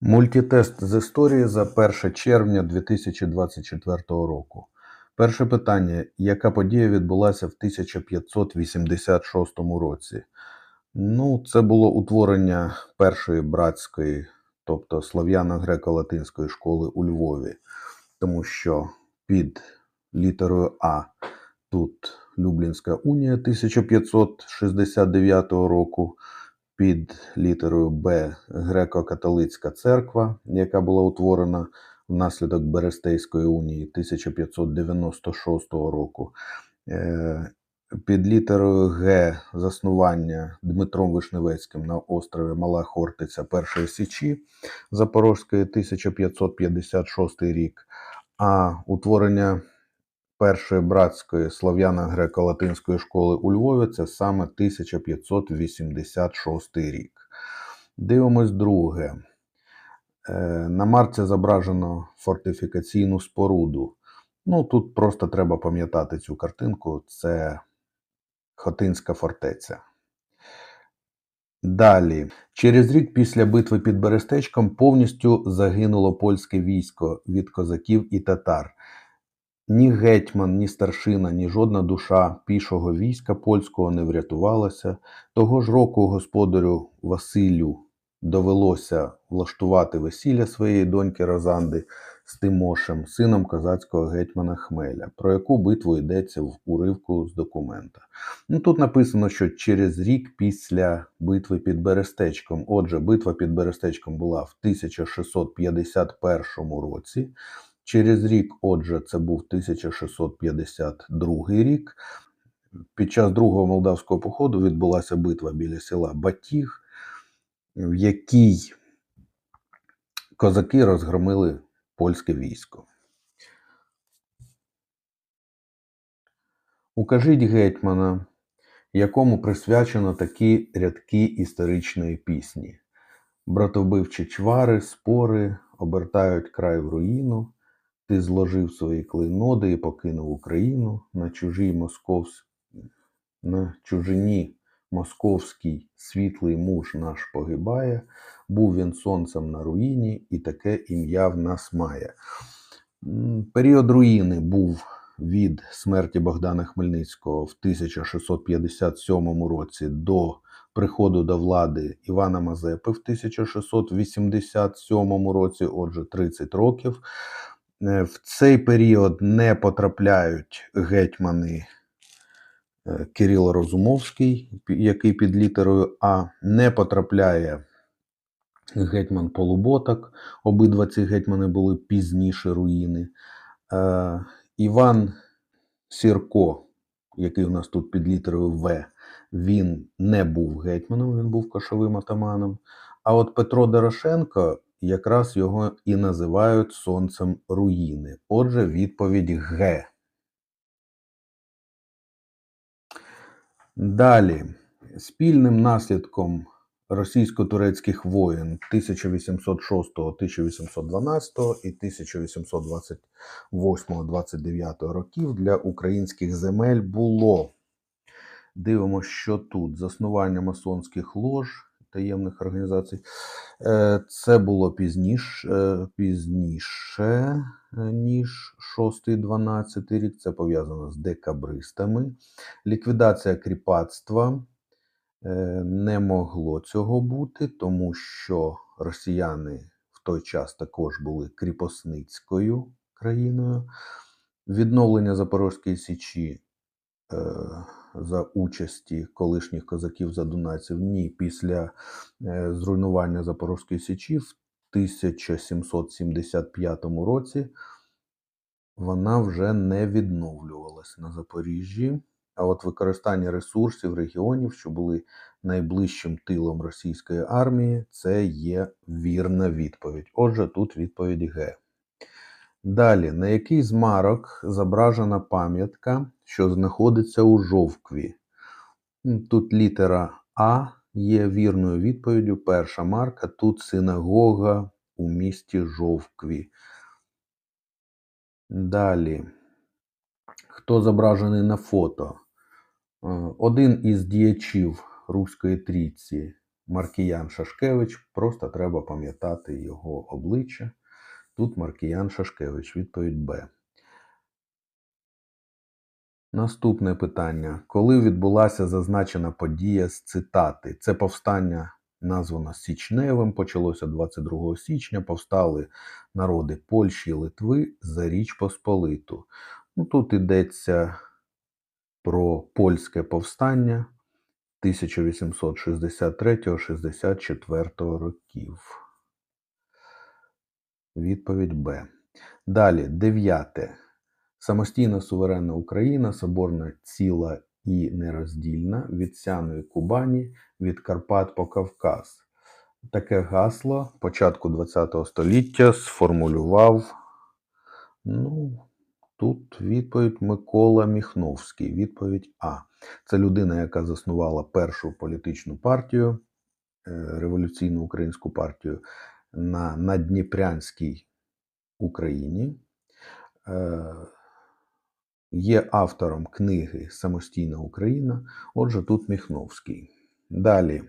Мультитест з історії за 1 червня 2024 року. Перше питання. Яка подія відбулася в 1586 році? Ну, це було утворення першої братської, тобто слов'яно-греко-латинської школи у Львові, тому що під літерою А тут Люблінська унія 1569 року, під літерою Б Греко-католицька церква, яка була утворена внаслідок Берестейської унії 1596 року. Е, Під літерою Г заснування Дмитром Вишневецьким на острові Мала Хортиця Першої Січі Запорозької 1556 рік, а утворення першої братської слов'яно-греко-латинської школи у Львові це саме 1586 рік. Дивимось друге. Е, На марці зображено фортифікаційну споруду. Ну, тут просто треба пам'ятати цю картинку. Це Хотинська фортеця. Далі, через рік після битви під Берестечком повністю загинуло польське військо від козаків і татар. Ні гетьман, ні старшина, ні жодна душа пішого війська польського не врятувалася. Того ж року господарю Василю довелося влаштувати весілля своєї доньки Розанди з Тимошем, сином козацького гетьмана Хмеля, про яку битву йдеться в уривку з документа. Ну, тут написано, що через рік після битви під Берестечком, отже, битва під Берестечком була в 1651 році. Через рік, отже, це був 1652 рік. Під час другого молдавського походу відбулася битва біля села Батіг, в якій козаки розгромили польське військо. Укажіть гетьмана, якому присвячено такі рядки історичної пісні. Братовбивчі чвари, спори обертають край в руїну. Ти зложив свої клейноди і покинув Україну на чужій московсь... на чужині московський світлий муж наш погибає, був він сонцем на руїні, і таке ім'я в нас має. Період руїни був від смерті Богдана Хмельницького в 1657 році до приходу до влади Івана Мазепи в 1687 році, отже, 30 років. Е, В цей період не потрапляють гетьмани е, Кирило Розумовський, який під літерою А, не потрапляє гетьман Полуботок. Обидва ці гетьмани були пізніше руїни. Е, Іван Сірко, який у нас тут під літерою В, він не був гетьманом, він був кошовим атаманом. А от Петро Дорошенко якраз його і називають сонцем руїни. Отже, відповідь Г. Далі, спільним наслідком російсько-турецьких воєн 1806-1812 і 1828-29 років для українських земель було. Дивимося, що тут заснування масонських лож, таємних організацій. Е, Це було пізніше, е, пізніше е, ніж 6-12 рік. Це пов'язано з декабристами. Ліквідація кріпацтва е, не могло цього бути, тому що росіяни в той час також були кріпосницькою країною. Відновлення Запорозької Січі за участі колишніх козаків задунайців ні після е, зруйнування Запорозької Січі в 1775 році вона вже не відновлювалась на Запоріжжі. А от використання ресурсів регіонів, що були найближчим тилом російської армії, це є вірна відповідь. Отже, тут відповідь Г. Далі, на який з марок зображена пам'ятка, що знаходиться у жовкві? Тут літера А є вірною відповіддю. Перша марка тут синагога у місті Жовкві. Далі. Хто зображений на фото? Е, Один із діячів Руської трійці Маркіян Шашкевич, просто треба пам'ятати його обличчя. Тут Маркіян Шашкевич, відповідь Б. Наступне питання. Коли відбулася зазначена подія з цитати? Це повстання названо Січневим, почалося 22 січня, повстали народи Польщі і Литви за Річ Посполиту. Ну, тут йдеться про польське повстання 1863-64 років. Відповідь Б. Далі, дев'яте. Самостійна суверенна Україна, соборна ціла і нероздільна від Сяної Кубані, від Карпат по Кавказ. Таке гасло початку ХХ століття сформулював. Ну, тут відповідь Микола Міхновський. Відповідь А. Це людина, яка заснувала першу політичну партію, е, революційну українську партію на Надніпрянській Україні. Є автором книги Самостійна Україна. Отже, тут Міхновський. Далі.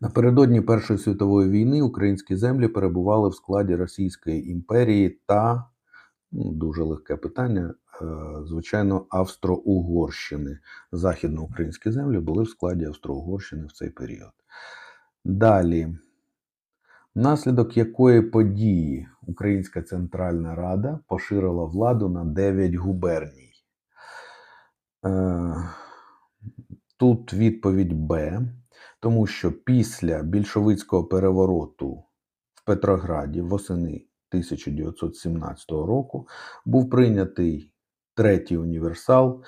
Напередодні Першої світової війни українські землі перебували в складі Російської імперії та, ну, дуже легке питання, е, звичайно, Австро-Угорщини. Західноукраїнські землі були в складі Австро-Угорщини в цей період. Далі. Внаслідок якої події Українська Центральна Рада поширила владу на 9 губерній. Е, тут відповідь Б, тому що після більшовицького перевороту в Петрограді восени 1917 року був прийнятий третій універсал.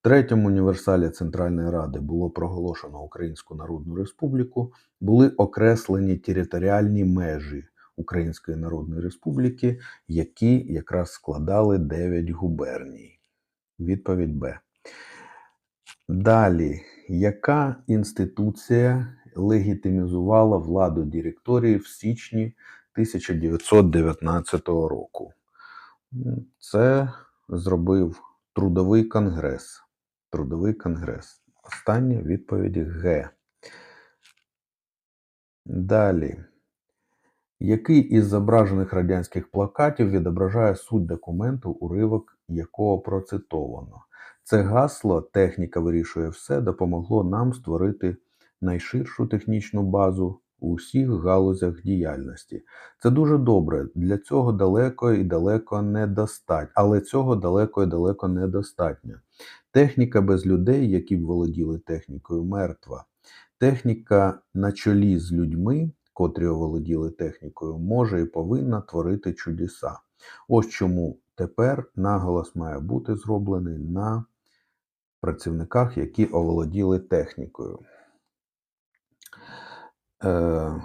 В третьому універсалі Центральної Ради було проголошено Українську Народну Республіку, були окреслені територіальні межі Української Народної Республіки, які якраз складали 9 губерній. Відповідь Б. Далі, яка інституція легітимізувала владу директорії в січні 1919 року? Це зробив Трудовий конгрес. Трудовий конгрес. Остання відповідь Г. Далі. Який із зображених радянських плакатів відображає суть документу, уривок якого процитовано? Це гасло Техніка вирішує все допомогло нам створити найширшу технічну базу у всіх галузях діяльності. Це дуже добре. Для цього далеко і далеко недостатньо, але цього далеко і далеко недостатньо. Техніка без людей, які б володіли технікою, мертва. Техніка на чолі з людьми, котрі оволоділи технікою, може і повинна творити чудеса. Ось чому тепер наголос має бути зроблений на працівниках, які оволоділи технікою. Е,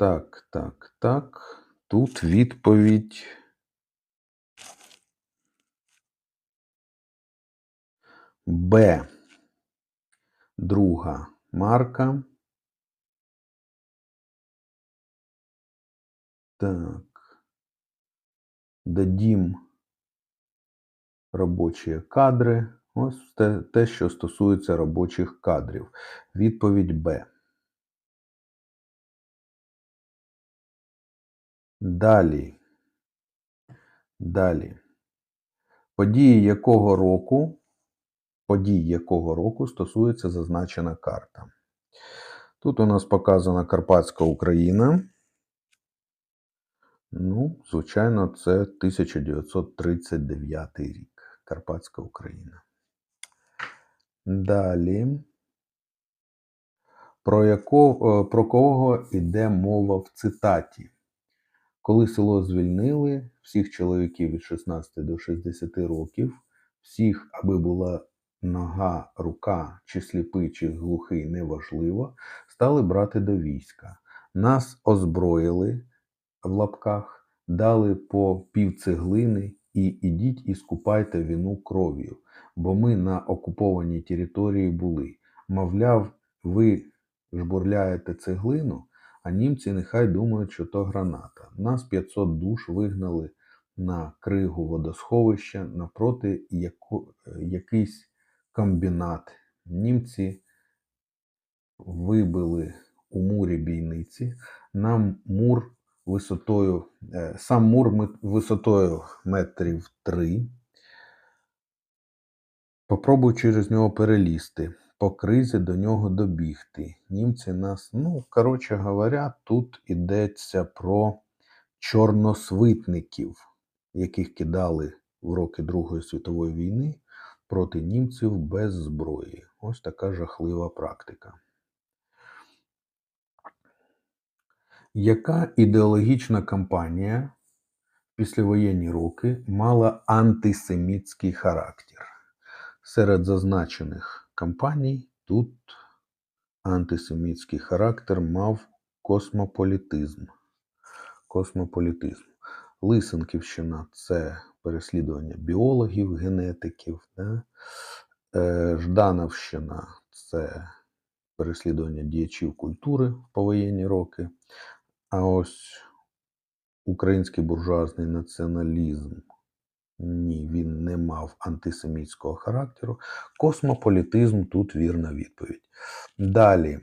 Так, так, так. Тут відповідь. Б. Друга марка. Так. Дадім робочі кадри. Ось те, те, що стосується робочих кадрів. Відповідь Б. Далі. Далі. Події якого року подій якого року стосується зазначена карта. Тут у нас показана Карпатська Україна. Ну, звичайно, це 1939 рік. Карпатська Україна. Далі. Про, яко, е, про кого йде мова в цитаті? Коли село звільнили всіх чоловіків від 16 до 60 років, всіх, аби була нога, рука, чи сліпий, чи глухий, неважливо, стали брати до війська. Нас озброїли в лапках, дали по пів цеглини і ідіть і скупайте віну кров'ю, бо ми на окупованій території були. Мовляв, ви жбурляєте цеглину, а німці нехай думають, що то граната. Нас 500 душ вигнали на кригу водосховища напроти яко, якийсь комбінат. Німці вибили у мурі бійниці. Нам мур висотою, е, сам мур висотою метрів 3. Попробуй через нього перелізти, по кризі до нього добігти. Німці нас, ну, коротше говоря, тут йдеться про чорносвитників, яких кидали в роки Другої світової війни проти німців без зброї. Ось така жахлива практика. Яка ідеологічна кампанія в післявоєнні роки мала антисемітський характер? Серед зазначених кампаній тут антисемітський характер мав космополітизм. Космополітизм. Лисенківщина це переслідування біологів, генетиків. Да? Е, Ждановщина це переслідування діячів культури в повоєнні роки. А ось український буржуазний націоналізм. Ні, він не мав антисемітського характеру. Космополітизм тут вірна відповідь. Далі.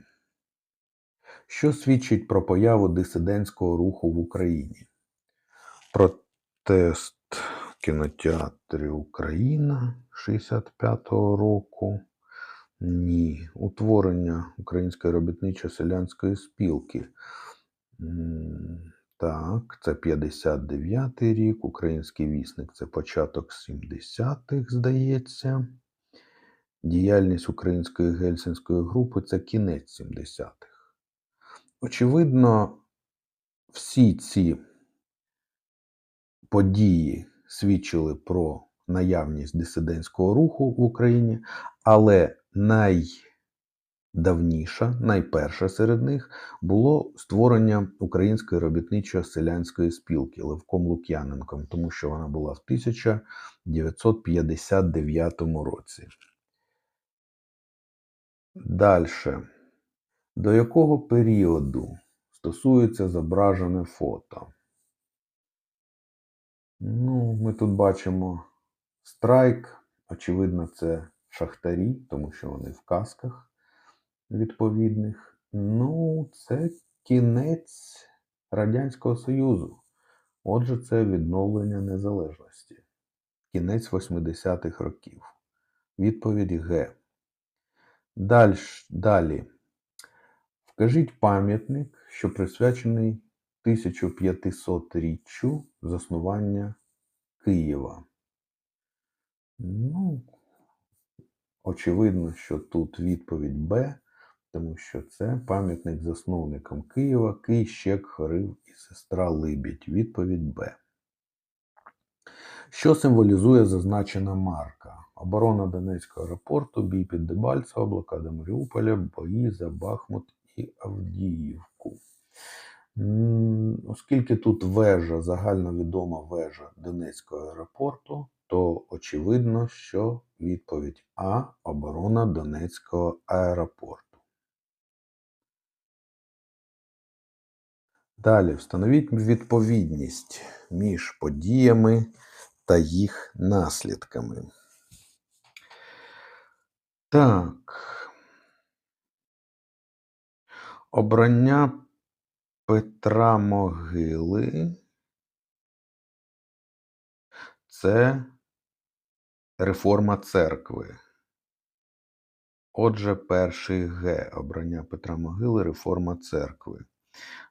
Що свідчить про появу дисидентського руху в Україні? Протест кінотеатрі Україна 65-го року. Ні. Утворення Української робітничо-селянської спілки. Так, це 59-й рік. Український вісник це початок 70-х, здається. Діяльність Української гельсінської групи це кінець 70-х. Очевидно, всі ці події свідчили про наявність дисидентського руху в Україні, але найдавніша, найперша серед них було створення Української робітничо-селянської спілки Левком Лук'яненком, тому що вона була в 1959 році. Дальше. До якого періоду стосується зображене фото? Ну, ми тут бачимо страйк. Очевидно, це шахтарі, тому що вони в касках відповідних. Ну, це кінець Радянського Союзу. Отже, це відновлення незалежності. Кінець 80-х років. Відповідь Г. Дальш, далі. Вкажіть пам'ятник, що присвячений 1500-річчю заснування Києва. Ну, очевидно, що тут відповідь Б, тому що це пам'ятник засновникам Києва, Кий, Щек, Хорив і сестра Либідь. Відповідь Б. Що символізує зазначена марка? Оборона Донецького аеропорту, бій під Дебальцево, блокада Маріуполя, бої за Бахмут і Авдіївку. Оскільки тут вежа, загальновідома вежа Донецького аеропорту, то очевидно, що відповідь А оборона Донецького аеропорту. Далі встановіть відповідність між подіями та їх наслідками. Так. Обрання Петра Могили це реформа церкви. Отже, перший Г. Обрання Петра Могили реформа церкви.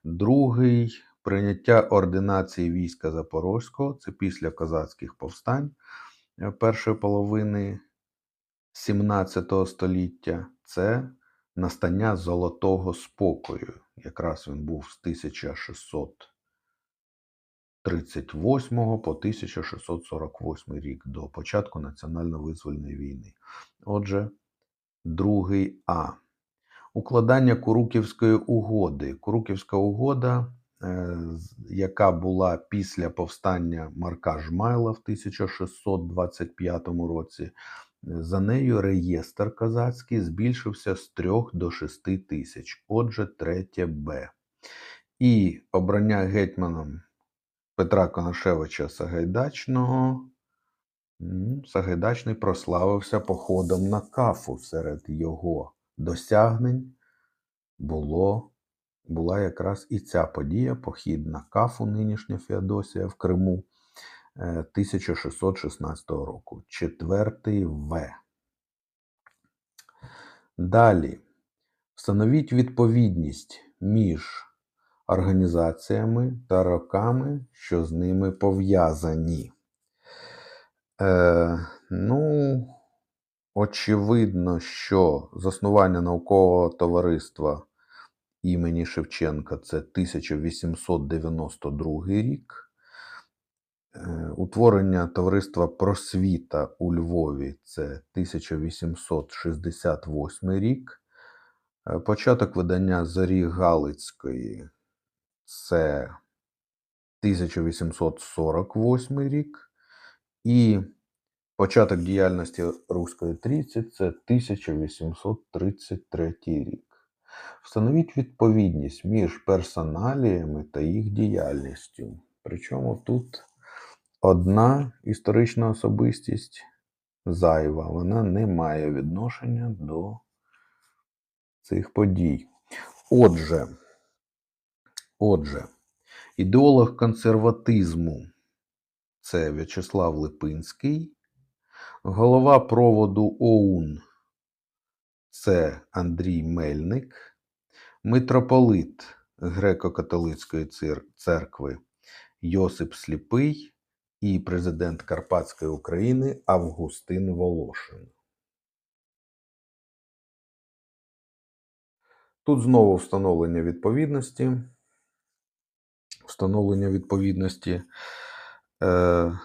Другий прийняття ординації війська Запорозького. Це після козацьких повстань е, першої половини 17 століття. Це настання золотого спокою. Якраз він був з 1638 по 1648 рік до початку національно-визвольної війни. Отже, другий А. Укладання Куруківської угоди. Куруківська угода, е, яка була після повстання Марка Жмайла в 1625 році, за нею реєстр козацький збільшився з 3 до 6 тисяч, отже, третє Б. І обрання гетьманом Петра Конашевича Сагайдачного. Сагайдачний прославився походом на кафу. Серед його досягнень було, була якраз і ця подія похід на кафу, нинішня Феодосія в Криму 1616 року. Четвертий В. Далі. Встановіть відповідність між організаціями та роками, що з ними пов'язані. Е, ну, очевидно, що заснування наукового товариства імені Шевченка це 1892 рік. Е, Утворення товариства Просвіта у Львові це 1868 рік. Е, Початок видання Зорі Галицької це 1848 рік. І початок діяльності Руської Трійці це 1833 рік. Встановіть відповідність між персоналіями та їх діяльністю. Причому тут одна історична особистість зайва, вона не має відношення до цих подій. Отже, отже, ідеолог консерватизму це В'ячеслав Липинський, голова проводу ОУН це Андрій Мельник, митрополит Греко-католицької церкви Йосип Сліпий і президент Карпатської України Августин Волошин. Тут знову встановлення відповідності. Встановлення відповідності. Е,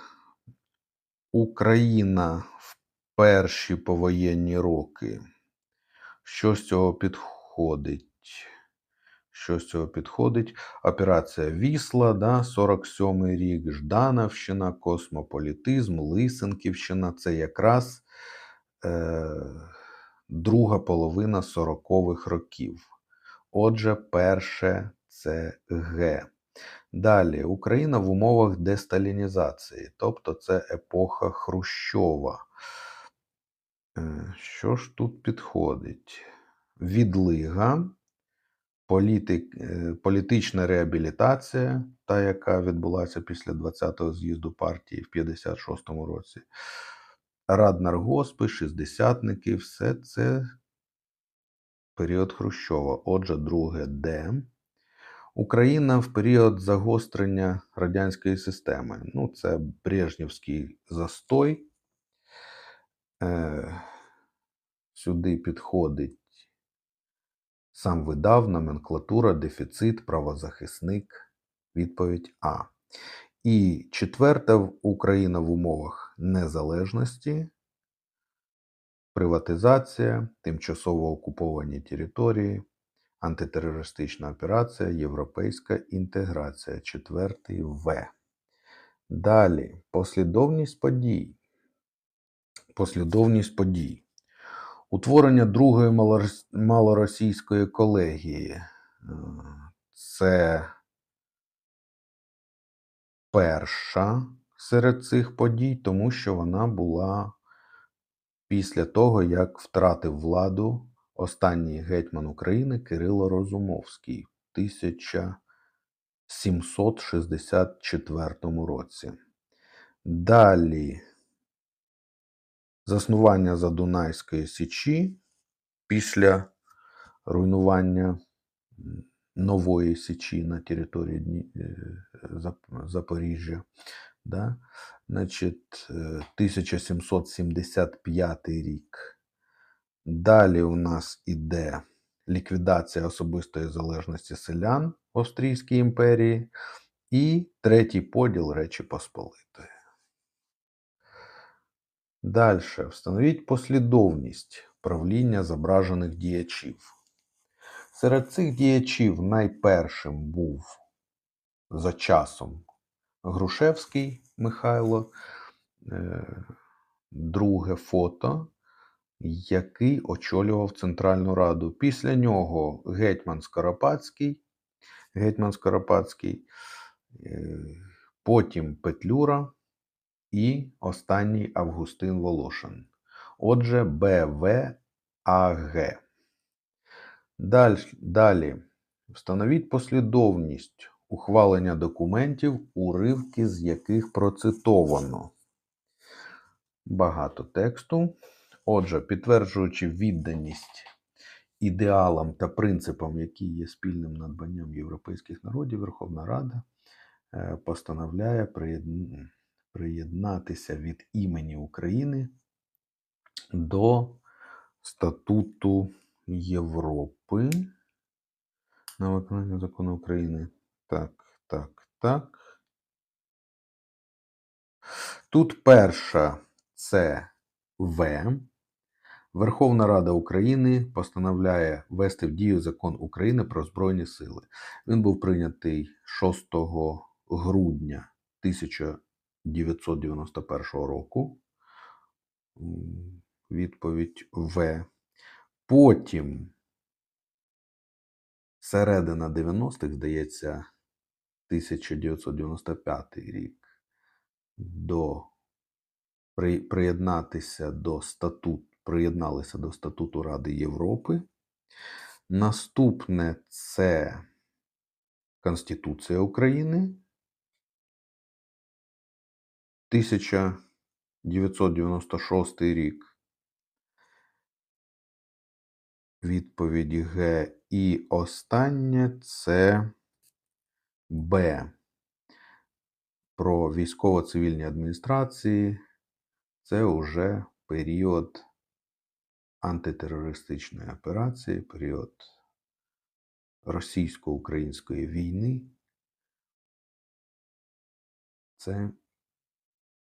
Україна в перші повоєнні роки. Що з цього підходить? Що з цього підходить? Операція Вісла, да, 47 рік, Ждановщина, космополітизм, Лисенківщина це якраз е, друга половина 40-х років. Отже, перше це Г. Далі Україна в умовах десталінізації, тобто це епоха Хрущова. Е, Що ж тут підходить? Відлига, політик, е, політична реабілітація, та, яка відбулася після 20-го з'їзду партії в 56-му році. Раднаргоспи, шістдесятники, все це період Хрущова. Отже, друге Д. Україна в період загострення радянської системи. Ну, це Брежнівський застой. Е, сюди підходить сам видав, номенклатура, дефіцит, правозахисник. Відповідь А. І четверте Україна в умовах незалежності, приватизація, тимчасово окуповані території, антитерористична операція, європейська інтеграція. Четвертий В. Далі послідовність подій. Послідовність подій. Утворення другої малоросійської колегії. Е, Це перша серед цих подій, тому що вона була після того, як втратив владу останній гетьман України Кирило Розумовський в 1764 році. Далі заснування Задунайської Січі після руйнування нової Січі на території е, Зап- Запоріжжя. Да? Значить, е, 1775 рік. Далі у нас іде ліквідація особистої залежності селян Австрійській імперії і третій поділ Речі Посполитої. Далі. Встановіть послідовність правління зображених діячів. Серед цих діячів найпершим був за часом Грушевський Михайло, е, друге фото, який очолював Центральну Раду. Після нього гетьман Скоропадський. Гетьман Скоропадський. е, потім Петлюра і останній Августин Волошин. Отже, БВАГ. Далі, далі. Встановіть послідовність ухвалення документів, уривки з яких процитовано. Багато тексту. Отже, підтверджуючи відданість ідеалам та принципам, які є спільним надбанням європейських народів, Верховна Рада е, постановляє приєдн- приєднатися від імені України до Статуту Європи на виконання закону України. Так, так, так. Тут перша це В. Верховна Рада України постановляє ввести в дію закон України про Збройні Сили. Він був прийнятий 6 грудня 1991 року. Відповідь В. Потім середина 90-х, здається, 1995 рік до при, приєднатися до статут, приєдналися до статуту Ради Європи. Наступне це Конституція України 1996 рік. Відповідь Г. І останнє це Б. Про військово-цивільні адміністрації. Це уже період антитерористичної операції, період російсько-української війни. Це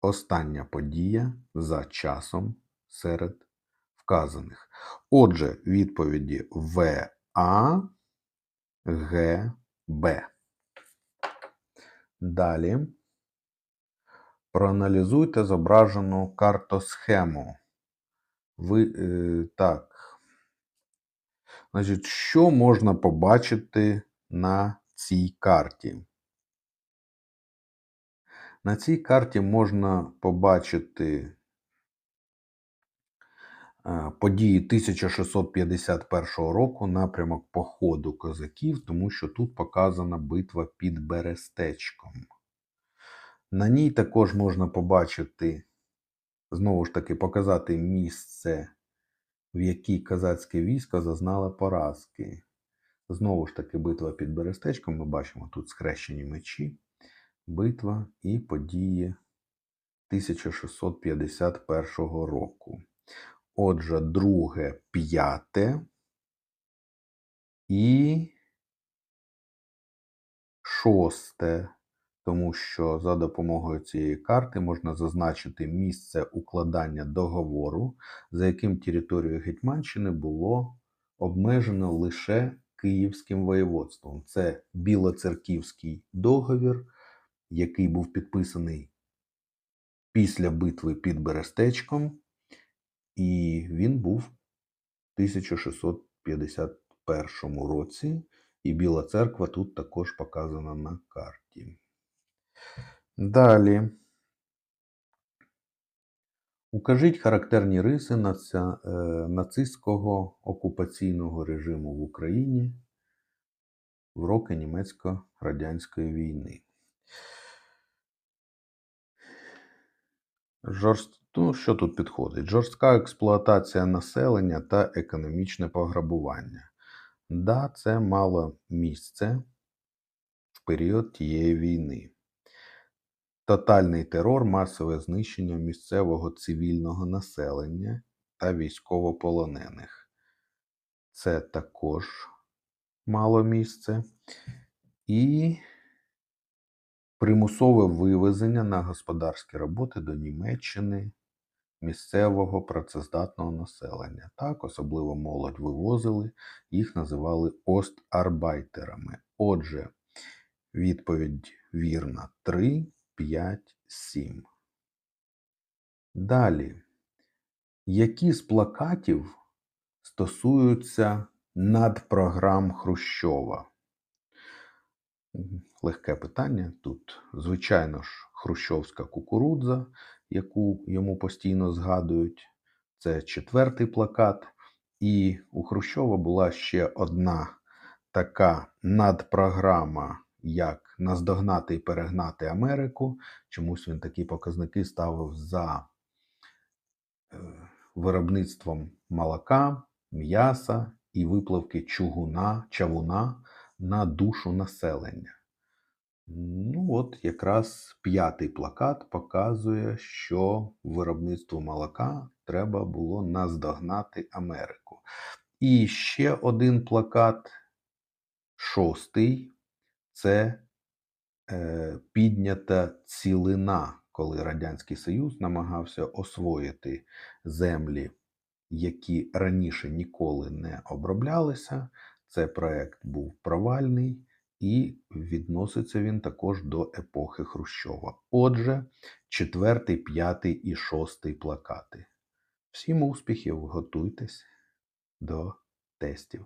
остання подія за часом серед вказаних. Отже, відповіді В, А, Г, Б. Далі. Проаналізуйте зображену картосхему. Ви, е, так. Значить, що можна побачити на цій карті? На цій карті можна побачити е, події 1651 року, напрямок походу козаків, тому що тут показана битва під Берестечком. На ній також можна побачити, знову ж таки, показати місце, в якій козацьке військо зазнало поразки. Знову ж таки, битва під Берестечком. Ми бачимо тут схрещені мечі, битва і події 1651 року. Отже, друге, п'яте і шосте, тому що за допомогою цієї карти можна зазначити місце укладання договору, за яким територію Гетьманщини було обмежено лише Київським воєводством. Це Білоцерківський договір, який був підписаний після битви під Берестечком, і він був в 1651 році. І Біла церква тут також показана на карті. Далі. Укажіть характерні риси е, нацистського окупаційного режиму в Україні в роки німецько-радянської війни. Жорст... Ну, що тут підходить? Жорстка експлуатація населення та економічне пограбування. Да, це мало місце в період тієї війни. Тотальний терор, масове знищення місцевого цивільного населення та військовополонених. Це також мало місце. І примусове вивезення на господарські роботи до Німеччини місцевого працездатного населення. Так, особливо молодь вивозили, їх називали остарбайтерами. Отже, відповідь вірна 3, 5, 7. Далі. Які з плакатів стосуються надпрограм Хрущова? Легке питання. Тут, звичайно ж, хрущовська кукурудза, яку йому постійно згадують. Це четвертий плакат. І у Хрущова була ще одна така надпрограма, як наздогнати і перегнати Америку. Чомусь він такі показники ставив за е, виробництвом молока, м'яса і випливки чугуна, чавуна на душу населення. Ну, от якраз п'ятий плакат показує, що виробництво молока треба було наздогнати Америку. І ще один плакат, шостий, це е, піднята цілина, коли Радянський Союз намагався освоїти землі, які раніше ніколи не оброблялися. Це проект був провальний, і відноситься він також до епохи Хрущова. Отже, четвертий, п'ятий і шостий плакати. Всім успіхів, готуйтесь до тестів.